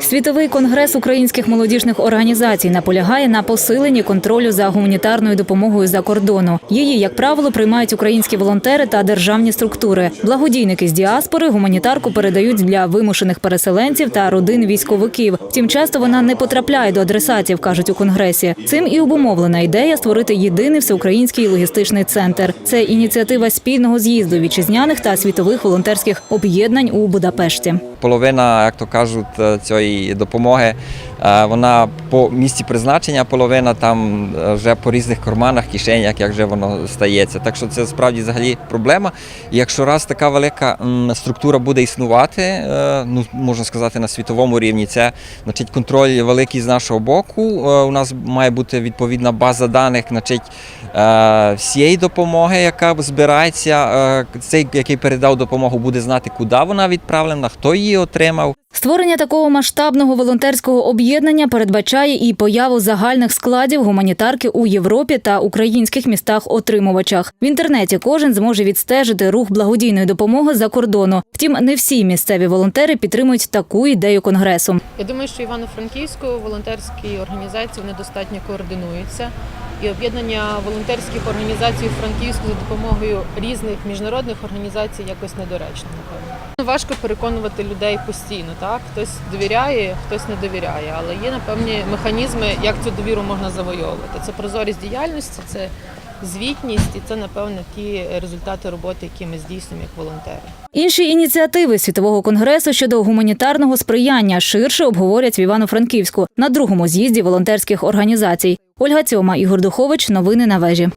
Світовий конгрес українських молодіжних організацій наполягає на посиленні контролю за гуманітарною допомогою за кордону. Її, як правило, приймають українські волонтери та державні структури. Благодійники з діаспори гуманітарку передають для вимушених переселенців та родин військовиків. Втім, часто вона не потрапляє до адресатів, кажуть у конгресі. Цим і обумовлена ідея створити єдиний всеукраїнський логістичний центр. Це ініціатива спільного з'їзду вітчизняних та світових волонтерських об'єднань у Будапешті. Половина, як то кажуть, цієї допомоги, е, вона по місці призначення, половина там е, вже по різних карманах, кишенях, як вже воно стається. Так що це справді взагалі проблема. Якщо раз така велика структура буде існувати, е, ну можна сказати, на світовому рівні, це значить контроль великий з нашого боку. У нас має бути відповідна база даних, значить, всієї допомоги, яка збирається. Цей, який передав допомогу, буде знати, куди вона відправлена, хто її отримав. Створення такого масштабного волонтерського об'єднання передбачає і появу загальних складів гуманітарки у Європі та українських містах-отримувачах. В інтернеті кожен зможе відстежити рух благодійної допомоги за кордону. Втім, не всі місцеві волонтери підтримують таку ідею конгресу. Я думаю, що Івано-Франківську волонтерські організації недостатньо координуються. І об'єднання волонтерських організацій у Франківську за допомогою різних міжнародних організацій якось недоречно, напевно. Важко переконувати людей постійно, так? Хтось довіряє, хтось не довіряє, але є напевні механізми, як цю довіру можна завойовувати. Це прозорість діяльності, це звітність, і це, напевно, ті результати роботи, які ми здійснюємо як волонтери. Інші ініціативи світового конгресу щодо гуманітарного сприяння ширше обговорять в Івано-Франківську на другому з'їзді волонтерських організацій. Ольга Цьома, Ігор Духович. Новини на вежі.